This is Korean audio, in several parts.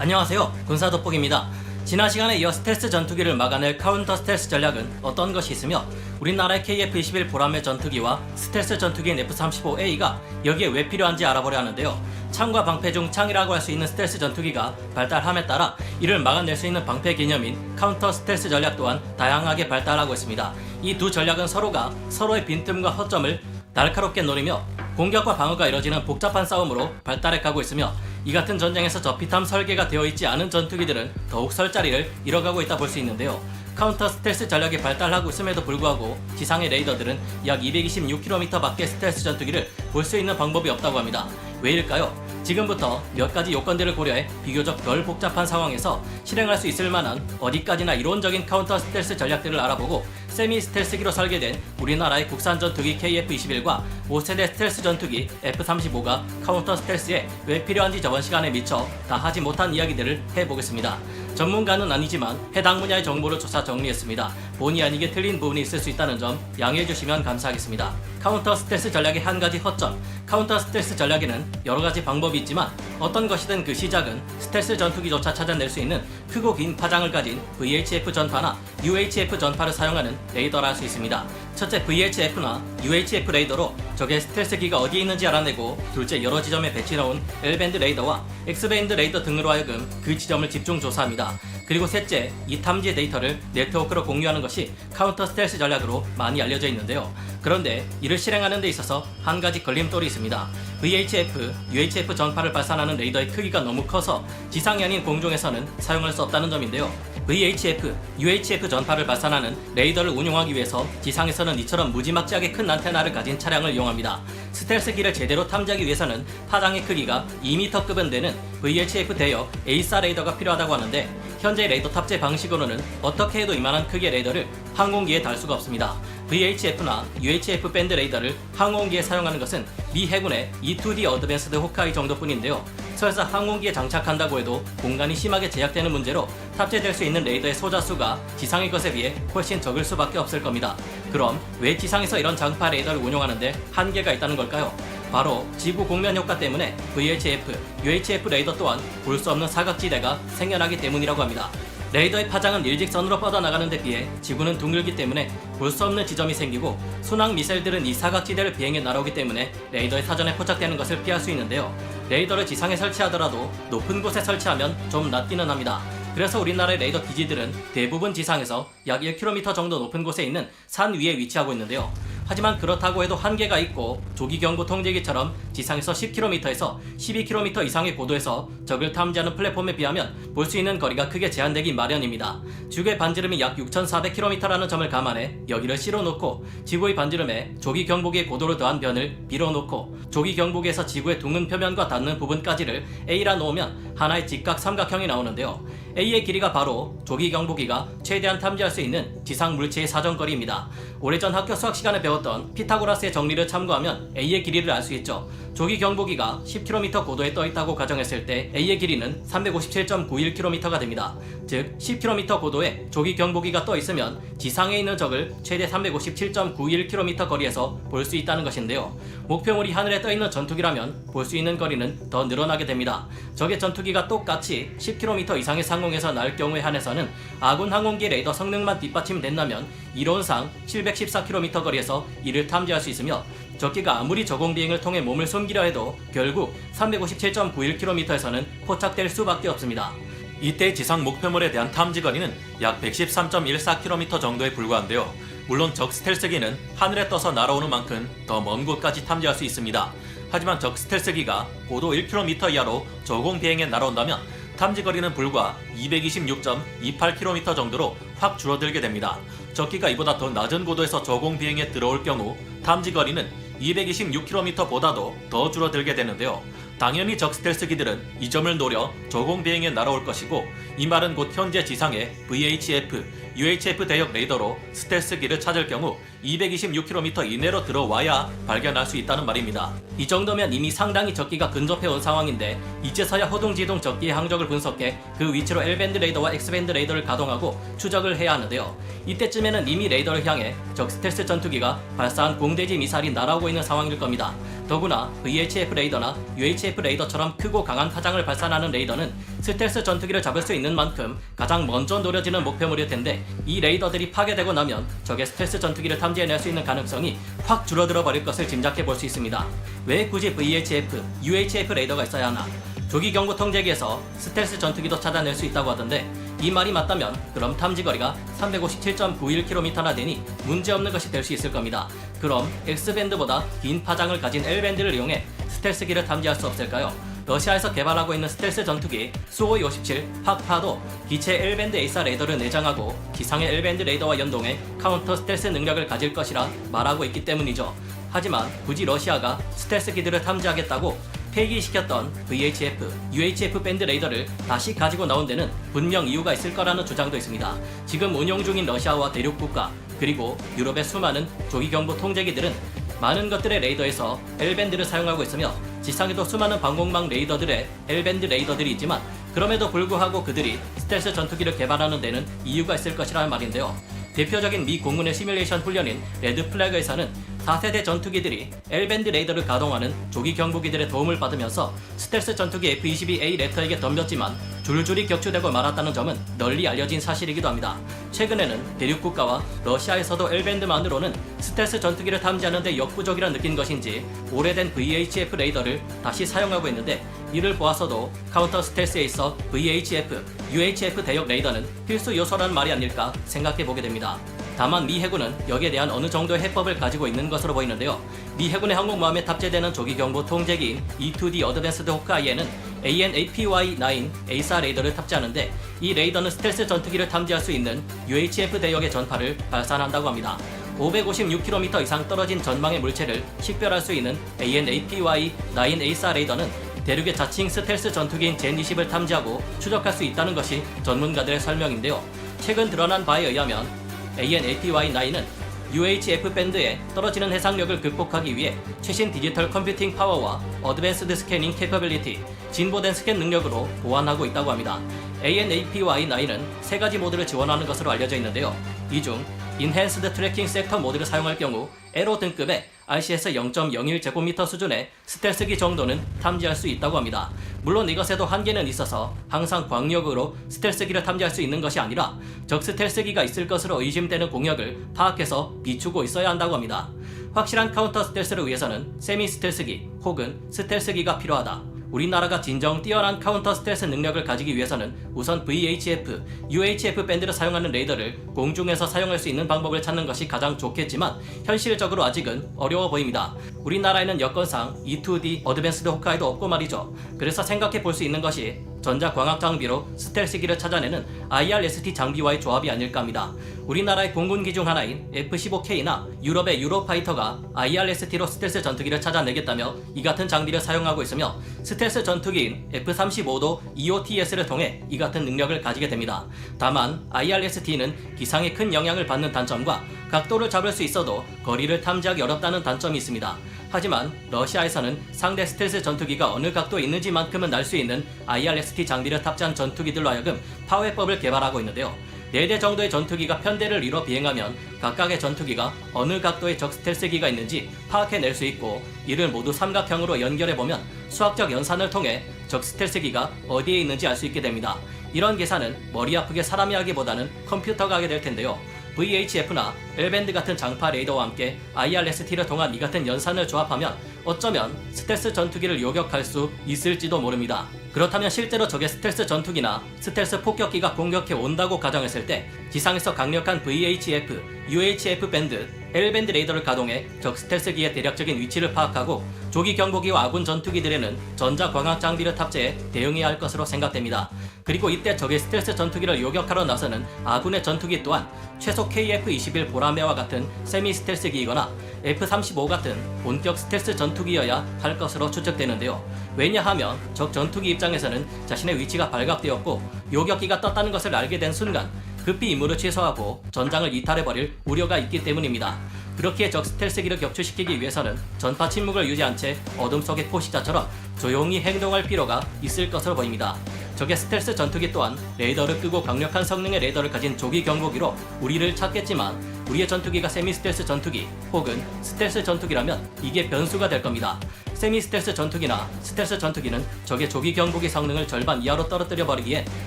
안녕하세요. 군사 돋보기입니다. 지난 시간에 이어 스텔스 전투기를 막아낼 카운터 스텔스 전략은 어떤 것이 있으며 우리나라의 KF-21 보람의 전투기와 스텔스 전투기인 F-35A가 여기에 왜 필요한지 알아보려 하는데요. 창과 방패 중 창이라고 할 수 있는 스텔스 전투기가 발달함에 따라 이를 막아낼 수 있는 방패 개념인 카운터 스텔스 전략 또한 다양하게 발달하고 있습니다. 이 두 전략은 서로가 서로의 빈틈과 허점을 날카롭게 노리며 공격과 방어가 이뤄지는 복잡한 싸움으로 발달해 가고 있으며 이 같은 전쟁에서 저피탐 설계가 되어 있지 않은 전투기들은 더욱 설 자리를 잃어가고 있다 볼 수 있는데요. 카운터 스텔스 전략이 발달하고 있음에도 불구하고 지상의 레이더들은 약 226km 밖의 스텔스 전투기를 볼 수 있는 방법이 없다고 합니다. 왜일까요? 지금부터 몇 가지 요건들을 고려해 비교적 덜 복잡한 상황에서 실행할 수 있을 만한 어디까지나 이론적인 카운터 스텔스 전략들을 알아보고 세미 스텔스기로 설계된 우리나라의 국산 전투기 KF-21과 5세대 스텔스 전투기 F-35가 카운터 스텔스에 왜 필요한지 저번 시간에 미처 다 하지 못한 이야기들을 해보겠습니다. 전문가는 아니지만 해당 분야의 정보를 조사 정리했습니다. 본의 아니게 틀린 부분이 있을 수 있다는 점 양해해 주시면 감사하겠습니다. 카운터 스텔스 전략의 한 가지 허점. 카운터 스텔스 전략에는 여러 가지 방법이 있지만 어떤 것이든 그 시작은 스텔스 전투기조차 찾아낼 수 있는 크고 긴 파장을 가진 VHF 전파나 UHF 전파를 사용하는 레이더라 할수 있습니다. 첫째 VHF나 UHF 레이더로 적의 스텔스기가 어디에 있는지 알아내고 둘째 여러 지점에 배치해놓은 L밴드 레이더와 X밴드 레이더 등으로 하여금 그 지점을 집중 조사합니다. 그리고 셋째, 이 탐지 데이터를 네트워크로 공유하는 것이 카운터 스텔스 전략으로 많이 알려져 있는데요. 그런데 이를 실행하는 데 있어서 한 가지 걸림돌이 있습니다. VHF, UHF 전파를 발산하는 레이더의 크기가 너무 커서 지상이 아닌 공중에서는 사용할 수 없다는 점인데요. VHF, UHF 전파를 발산하는 레이더를 운용하기 위해서 지상에서는 이처럼 무지막지하게 큰 안테나를 가진 차량을 이용합니다. 스텔스기를 제대로 탐지하기 위해서는 파장의 크기가 2m급은 되는 VHF 대역 A4 레이더가 필요하다고 하는데 현재 레이더 탑재 방식으로는 어떻게 해도 이만한 크기의 레이더를 항공기에 달 수가 없습니다. VHF나 UHF 밴드 레이더를 항공기에 사용하는 것은 미 해군의 E2D 어드밴스드 호카이 정도뿐인데요. 설사 항공기에 장착한다고 해도 공간이 심하게 제약되는 문제로 탑재될 수 있는 레이더의 소자 수가 지상의 것에 비해 훨씬 적을 수밖에 없을 겁니다. 그럼 왜 지상에서 이런 장파 레이더를 운용하는데 한계가 있다는 걸까요? 바로 지구 공면 효과 때문에 VHF, UHF 레이더 또한 볼 수 없는 사각지대가 생겨나기 때문이라고 합니다. 레이더의 파장은 일직선으로 뻗어나가는 데 비해 지구는 둥글기 때문에 볼 수 없는 지점이 생기고 순항 미사일들은 이 사각지대를 비행해 날아오기 때문에 레이더의 사전에 포착되는 것을 피할 수 있는데요. 레이더를 지상에 설치하더라도 높은 곳에 설치하면 좀 낫기는 합니다. 그래서 우리나라의 레이더 기지들은 대부분 지상에서 약 1km 정도 높은 곳에 있는 산 위에 위치하고 있는데요. 하지만 그렇다고 해도 한계가 있고 조기 경보 통제기처럼 지상에서 10km에서 12km 이상의 고도에서 적을 탐지하는 플랫폼에 비하면 볼 수 있는 거리가 크게 제한되기 마련입니다. 지구의 반지름이 약 6,400km라는 점을 감안해 여기를 실어놓고 지구의 반지름에 조기 경보기의 고도를 더한 변을 빌어놓고 조기 경보기에서 지구의 둥근 표면과 닿는 부분까지를 A라 놓으면 하나의 직각 삼각형이 나오는데요. A의 길이가 바로 조기 경보기가 최대한 탐지할 수 있는 지상 물체의 사정거리입니다. 오래전 학교 수학 시간에 배웠던 피타고라스의 정리를 참고하면 A의 길이를 알 수 있죠. 조기 경보기가 10km 고도에 떠 있다고 가정했을 때 A의 길이는 357.91km가 됩니다. 즉 10km 고도에 조기 경보기가 떠 있으면 지상에 있는 적을 최대 357.91km 거리에서 볼 수 있다는 것인데요. 목표물이 하늘에 떠 있는 전투기라면 볼 수 있는 거리는 더 늘어나게 됩니다. 적의 전투기가 똑같이 10km 이상의 상공에서 날 경우에 한해서는 아군 항공기 레이더 성능만 뒷받침된다면 이론상 714km 거리에서 이를 탐지할 수 있으며 적기가 아무리 저공 비행을 통해 몸을 숨기려 해도 결국 357.91km에서는 포착될 수밖에 없습니다. 이때 지상 목표물에 대한 탐지 거리는 약 113.14km 정도에 불과한데요. 물론 적 스텔스기는 하늘에 떠서 날아오는 만큼 더 먼 곳까지 탐지할 수 있습니다. 하지만 적 스텔스기가 고도 1km 이하로 저공 비행에 날아온다면 탐지 거리는 불과 226.28km 정도로 확 줄어들게 됩니다. 적기가 이보다 더 낮은 고도에서 저공 비행에 들어올 경우 탐지 거리는 226km보다도 더 줄어들게 되는데요. 당연히 적 스텔스기들은 이 점을 노려 저공 비행에 날아올 것이고 이 말은 곧 현재 지상에 VHF, UHF 대역 레이더로 스텔스기를 찾을 경우 226km 이내로 들어와야 발견할 수 있다는 말입니다. 이 정도면 이미 상당히 적기가 근접해 온 상황인데 이제서야 허둥지둥 적기의 항적을 분석해 그 위치로 L밴드 레이더와 X밴드 레이더를 가동하고 추적을 해야 하는데요. 이때쯤에는 이미 레이더를 향해 적 스텔스 전투기가 발사한 공대지 미사일이 날아오고 있는 상황일 겁니다. 더구나 VHF 레이더나 UHF 레이더처럼 크고 강한 파장을 발산하는 레이더는 스텔스 전투기를 잡을 수 있는 만큼 가장 먼저 노려지는 목표물일 텐데 이 레이더들이 파괴되고 나면 적의 스텔스 전투기를 탐지해낼 수 있는 가능성이 확 줄어들어 버릴 것을 짐작해 볼 수 있습니다. 왜 굳이 VHF, UHF 레이더가 있어야 하나? 조기 경보 통제기에서 스텔스 전투기도 찾아낼 수 있다고 하던데 이 말이 맞다면 그럼 탐지 거리가 357.91km나 되니 문제없는 것이 될 수 있을 겁니다. 그럼 X밴드보다 긴 파장을 가진 L밴드를 이용해 스텔스기를 탐지할 수 없을까요? 러시아에서 개발하고 있는 스텔스 전투기 수호이 57 팍파도 기체 L밴드 A사 레이더를 내장하고 기상의 L밴드 레이더와 연동해 카운터 스텔스 능력을 가질 것이라 말하고 있기 때문이죠. 하지만 굳이 러시아가 스텔스기들을 탐지하겠다고 폐기시켰던 VHF, UHF 밴드 레이더를 다시 가지고 나온 데는 분명 이유가 있을 거라는 주장도 있습니다. 지금 운용 중인 러시아와 대륙 국가 그리고 유럽의 수많은 조기 경보 통제기들은 많은 것들의 레이더에서 L밴드를 사용하고 있으며 지상에도 수많은 방공망 레이더들의 L밴드 레이더들이 있지만 그럼에도 불구하고 그들이 스텔스 전투기를 개발하는 데는 이유가 있을 것이라는 말인데요. 대표적인 미 공군의 시뮬레이션 훈련인 레드 플래그에서는 4세대 전투기들이 L밴드 레이더를 가동하는 조기 경보기들의 도움을 받으면서 스텔스 전투기 F-22A 레터에게 덤볐지만 줄줄이 격추되고 말았다는 점은 널리 알려진 사실이기도 합니다. 최근에는 대륙 국가와 러시아에서도 L밴드만으로는 스텔스 전투기를 탐지하는 데 역부족이라 느낀 것인지 오래된 VHF 레이더를 다시 사용하고 있는데 이를 보아서도 카운터 스텔스에 있어 VHF, UHF 대역 레이더는 필수 요소라는 말이 아닐까 생각해 보게 됩니다. 다만 미 해군은 여기에 대한 어느 정도의 해법을 가지고 있는 것으로 보이는데요. 미 해군의 항공모함에 탑재되는 조기 경보 통제기인 E2D 어드밴스드 호크아이에는 AN/APY-9 A사 레이더를 탑재하는데 이 레이더는 스텔스 전투기를 탐지할 수 있는 UHF 대역의 전파를 발산한다고 합니다. 556km 이상 떨어진 전망의 물체를 식별할 수 있는 AN/APY-9 A사 레이더는 대륙의 자칭 스텔스 전투기인 젠20을 탐지하고 추적할 수 있다는 것이 전문가들의 설명인데요. 최근 드러난 바에 의하면 AN/APY-9은 UHF 밴드의 떨어지는 해상력을 극복하기 위해 최신 디지털 컴퓨팅 파워와 어드밴스드 스캐닝 캐퍼빌리티, 진보된 스캔 능력으로 보완하고 있다고 합니다. AN/APY-9은 세 가지 모드를 지원하는 것으로 알려져 있는데요. 이 중 인핸스드 트래킹 섹터 모드를 사용할 경우 에로 등급의 RCS 0.01제곱미터 수준의 스텔스기 정도는 탐지할 수 있다고 합니다. 물론 이것에도 한계는 있어서 항상 광역으로 스텔스기를 탐지할 수 있는 것이 아니라 적 스텔스기가 있을 것으로 의심되는 공역을 파악해서 비추고 있어야 한다고 합니다. 확실한 카운터 스텔스를 위해서는 세미 스텔스기 혹은 스텔스기가 필요하다. 우리나라가 진정 뛰어난 카운터 스텔스 능력을 가지기 위해서는 우선 VHF, UHF 밴드를 사용하는 레이더를 공중에서 사용할 수 있는 방법을 찾는 것이 가장 좋겠지만 현실적으로 아직은 어려워 보입니다. 우리나라에는 여건상 E2D 어드밴스드 호크아이도 없고 말이죠. 그래서 생각해 볼 수 있는 것이 전자광학 장비로 스텔스기를 찾아내는 IRST 장비와의 조합이 아닐까 합니다. 우리나라의 공군기 중 하나인 F-15K나 유럽의 유로파이터가 IRST로 스텔스 전투기를 찾아내겠다며 이 같은 장비를 사용하고 있으며 스텔스 전투기인 F-35도 EOTS를 통해 이 같은 능력을 가지게 됩니다. 다만 IRST는 기상에 큰 영향을 받는 단점과 각도를 잡을 수 있어도 거리를 탐지하기 어렵다는 단점이 있습니다. 하지만 러시아에서는 상대 스텔스 전투기가 어느 각도에 있는지만큼은 알수 있는 IRST 장비를 탑재한 전투기들로 하여금 파괴법을 개발하고 있는데요. 4대 정도의 전투기가 편대를 이뤄 비행하면 각각의 전투기가 어느 각도의 적 스텔스기가 있는지 파악해낼 수 있고 이를 모두 삼각형으로 연결해보면 수학적 연산을 통해 적 스텔스기가 어디에 있는지 알 수 있게 됩니다. 이런 계산은 머리 아프게 사람이 하기보다는 컴퓨터가 하게 될 텐데요. VHF나 L밴드 같은 장파 레이더와 함께 IRST를 통한 이 같은 연산을 조합하면 어쩌면 스텔스 전투기를 요격할 수 있을지도 모릅니다. 그렇다면 실제로 적의 스텔스 전투기나 스텔스 폭격기가 공격해 온다고 가정했을 때 지상에서 강력한 VHF, UHF 밴드, L밴드 레이더를 가동해 적 스텔스기의 대략적인 위치를 파악하고 조기 경보기와 아군 전투기들에는 전자 광학 장비를 탑재해 대응해야 할 것으로 생각됩니다. 그리고 이때 적의 스텔스 전투기를 요격하러 나서는 아군의 전투기 또한 최소 KF-21 보라매와 같은 세미 스텔스기이거나 F-35 같은 본격 스텔스 전투기여야 할 것으로 추측되는데요. 왜냐하면 적 전투기 입장에서는 자신의 위치가 발각되었고 요격기가 떴다는 것을 알게 된 순간 급히 임무를 취소하고 전장을 이탈해버릴 우려가 있기 때문입니다. 그렇기에 적 스텔스기를 격추시키기 위해서는 전파 침묵을 유지한 채 어둠 속의 포식자처럼 조용히 행동할 필요가 있을 것으로 보입니다. 적의 스텔스 전투기 또한 레이더를 끄고 강력한 성능의 레이더를 가진 조기 경보기로 우리를 찾겠지만 우리의 전투기가 세미 스텔스 전투기 혹은 스텔스 전투기라면 이게 변수가 될 겁니다. 세미 스텔스 전투기나 스텔스 전투기는 적의 조기 경보기 성능을 절반 이하로 떨어뜨려 버리기에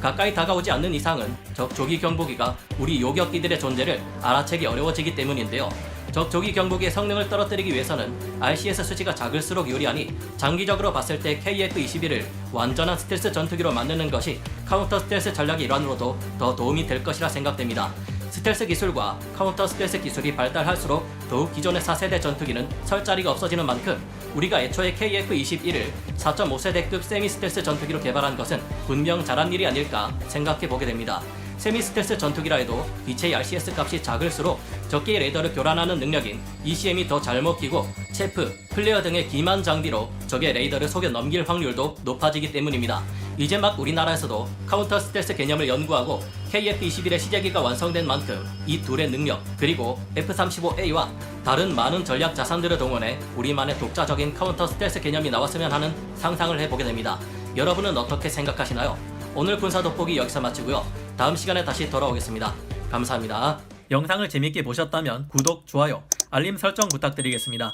가까이 다가오지 않는 이상은 적 조기 경보기가 우리 요격기들의 존재를 알아채기 어려워지기 때문인데요. 적 조기 경보기의 성능을 떨어뜨리기 위해서는 RCS 수치가 작을수록 유리하니 장기적으로 봤을 때 KF-21을 완전한 스텔스 전투기로 만드는 것이 카운터 스텔스 전략의 일환으로도 더 도움이 될 것이라 생각됩니다. 스텔스 기술과 카운터 스텔스 기술이 발달할수록 더욱 기존의 4세대 전투기는 설 자리가 없어지는 만큼 우리가 애초에 KF-21을 4.5세대급 세미 스텔스 전투기로 개발한 것은 분명 잘한 일이 아닐까 생각해 보게 됩니다. 세미 스텔스 전투기라 해도 빛의 RCS 값이 작을수록 적기의 레이더를 교란하는 능력인 ECM이 더 잘 먹히고 체프, 플레어 등의 기만 장비로 적의 레이더를 속여 넘길 확률도 높아지기 때문입니다. 이제 막 우리나라에서도 카운터 스텔스 개념을 연구하고 KF-21의 시제기가 완성된 만큼 이 둘의 능력 그리고 F-35A와 다른 많은 전략 자산들을 동원해 우리만의 독자적인 카운터 스텔스 개념이 나왔으면 하는 상상을 해보게 됩니다. 여러분은 어떻게 생각하시나요? 오늘 군사 돋보기 여기서 마치고요. 다음 시간에 다시 돌아오겠습니다. 감사합니다. 영상을 재밌게 보셨다면 구독, 좋아요, 알림 설정 부탁드리겠습니다.